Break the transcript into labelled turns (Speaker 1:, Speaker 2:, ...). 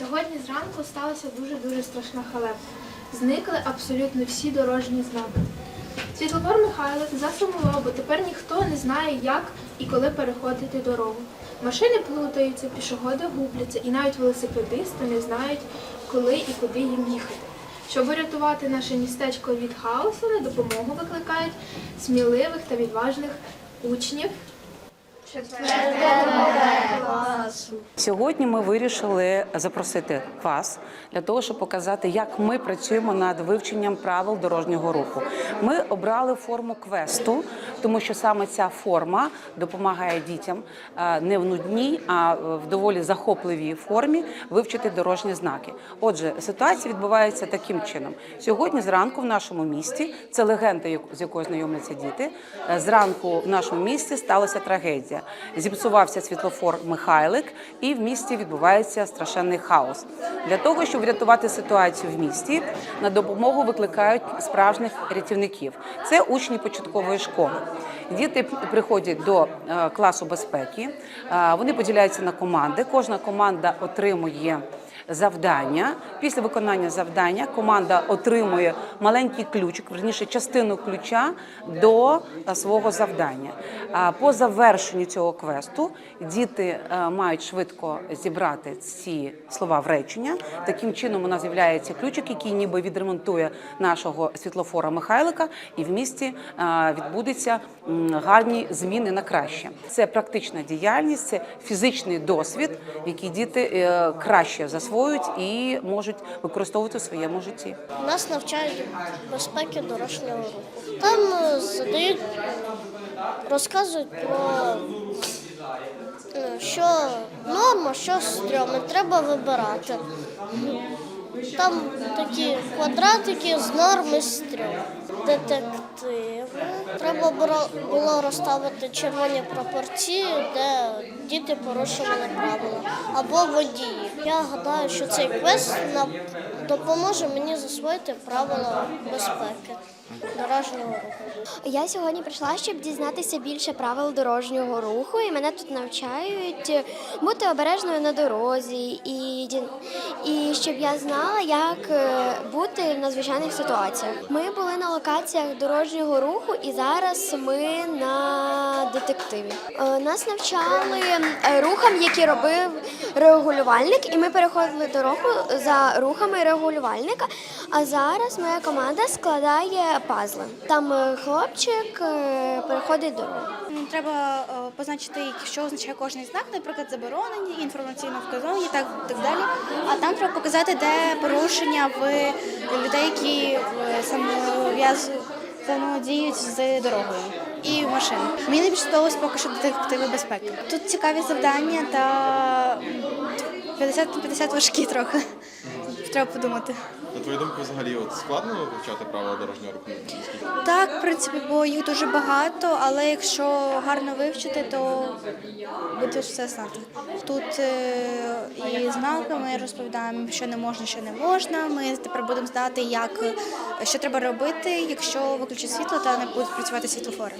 Speaker 1: Сьогодні зранку сталася дуже-дуже страшна халепа. Зникли абсолютно всі дорожні знаки. Світлофор Михайлик засумував, бо тепер ніхто не знає, як і коли переходити дорогу. Машини плутаються, пішоходи губляться, і навіть велосипедисти не знають, коли і куди їм їхати. Щоб врятувати наше містечко від хаосу, на допомогу викликають сміливих та відважних учнів.
Speaker 2: Сьогодні ми вирішили запросити вас для того, щоб показати, як ми працюємо над вивченням правил дорожнього руху. Ми обрали форму квесту, тому що саме ця форма допомагає дітям е, не в нудній, а в доволі захопливій формі вивчити дорожні знаки. Отже, ситуація відбувається таким чином. Сьогодні зранку в нашому місті це легенда, з якою знайомляться діти. е, Зранку в нашому місті сталася трагедія. Зіпсувався світлофор Михайлик, і в місті відбувається страшенний хаос. Для того, щоб врятувати ситуацію в місті, на допомогу викликають справжніх рятівників. Це учні початкової школи. Діти приходять до е, класу безпеки. е, Вони поділяються на команди. Кожна команда отримує завдання. Після виконання завдання команда отримує маленький ключик, верніше частину ключа до е, свого завдання. По завершенню цього квесту діти е, мають швидко зібрати ці слова в речення. Таким чином у нас з'являється ключик, який ніби відремонтує нашого світлофора Михайлика, і в місті е, відбудуться гарні зміни на краще. Це практична діяльність, це фізичний досвід, який діти краще засвоюють і можуть використовувати у своєму житті.
Speaker 3: Нас навчають безпеки дорожнього руху. Там е, задають, розказують про е, що норма, що стрьомне, треба вибирати. Там такі квадратики з норми стрьом. Детективи. Треба було- розставити червоні прапорці, де діти порушували правила. Або водії. Я гадаю, що цей квест допоможе мені засвоїти правила безпеки дорожнього руху.
Speaker 4: Я сьогодні прийшла, щоб дізнатися більше правил дорожнього руху, і мене тут навчають бути обережною на дорозі, і, і щоб я знала, як е, бути в надзвичайних ситуаціях. Ми були на локаціях дорожнього руху, і зараз ми на детективі. Е, Нас навчали е, рухам, які робив регулювальник, і ми переходили дорогу за рухами регулювальника. А зараз моя команда складає пазли. Там е, хлопчик е, переходить дорогу.
Speaker 5: Треба е, позначити, що означає кожний знак, наприклад, заборонені, інформаційно вказовані, так, так далі. А там треба показати, де порушення в людей, які самов'яз- з дорогою і машин. Мені найбільше сподобалось поки що детективи безпеки. Тут цікаві завдання та м, 50 на 50 важкі трохи. Треба подумати.
Speaker 6: На твою думку, взагалі, от складно вивчати правила дорожнього руху?
Speaker 5: Так, в принципі, бо їх дуже багато, але якщо гарно вивчити, то будеш все знати. Тут е, і знаки ми розповідаємо, що не можна, що не можна. Ми тепер будемо знати, як що треба робити, якщо виключить світло та не будуть працювати світлофори.